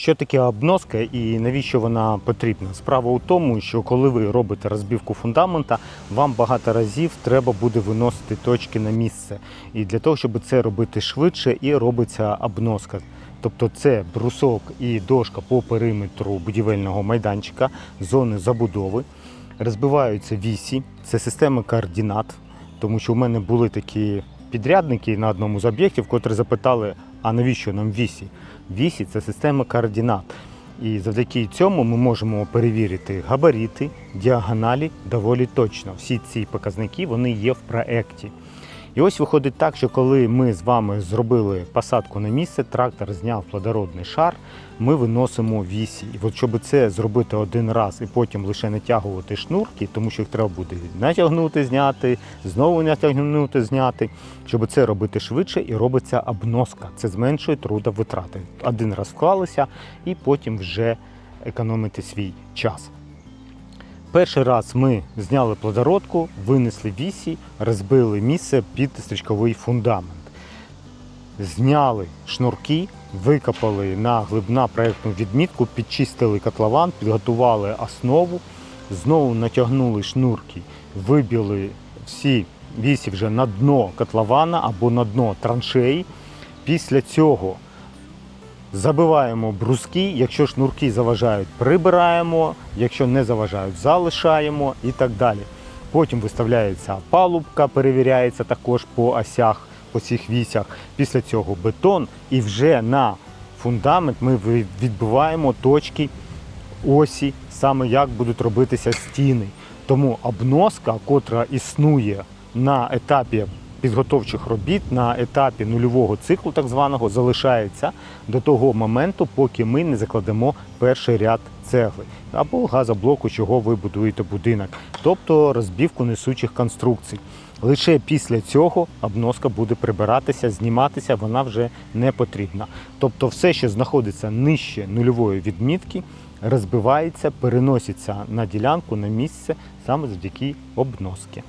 Що таке обноска і навіщо вона потрібна? Справа у тому, що коли ви робите розбивку фундамента, вам багато разів треба буде виносити точки на місце. І для того, щоб це робити швидше, і робиться обноска. Тобто це брусок і дошка по периметру будівельного майданчика, зони забудови. Розбиваються вісі, це система координат, тому що у мене були такі підрядники на одному з об'єктів, котрі запитали, а навіщо нам вісі? Вісі це система координат. І завдяки цьому ми можемо перевірити габарити, діагоналі доволі точно. Всі ці показники вони є в проекті. І ось виходить так, що коли ми з вами зробили посадку на місце, трактор зняв плодородний шар, ми виносимо вісі. І от щоб це зробити один раз і потім лише натягувати шнурки, тому що їх треба буде натягнути, зняти, знову натягнути, зняти. Щоб це робити швидше, і робиться обноска. Це зменшує трудовитрати. Один раз вклалися і потім вже економити свій час. Перший раз ми зняли плодородку, винесли вісі, розбили місце під стрічковий фундамент. Зняли шнурки, викопали на глибна проєктну відмітку, підчистили котлован, підготували основу, знову натягнули шнурки, вибили всі вісі вже на дно котлована або на дно траншеї. Після цього Забиваємо бруски, якщо шнурки заважають, прибираємо, якщо не заважають, залишаємо і так далі. Потім виставляється палубка, перевіряється також по осях, по цих вісях. Після цього бетон і вже на фундамент ми відбиваємо точки осі, саме як будуть робитися стіни. Тому обноска, котра існує на етапі підготовчих робіт, на етапі нульового циклу, так званого, залишається до того моменту, поки ми не закладемо перший ряд цегли або газоблоку, чого ви будуєте будинок, тобто розбівку несучих конструкцій. Лише після цього обноска буде прибиратися, зніматися, вона вже не потрібна. Тобто, все, що знаходиться нижче нульової відмітки, розбивається, переноситься на ділянку, на місце саме завдяки обноски.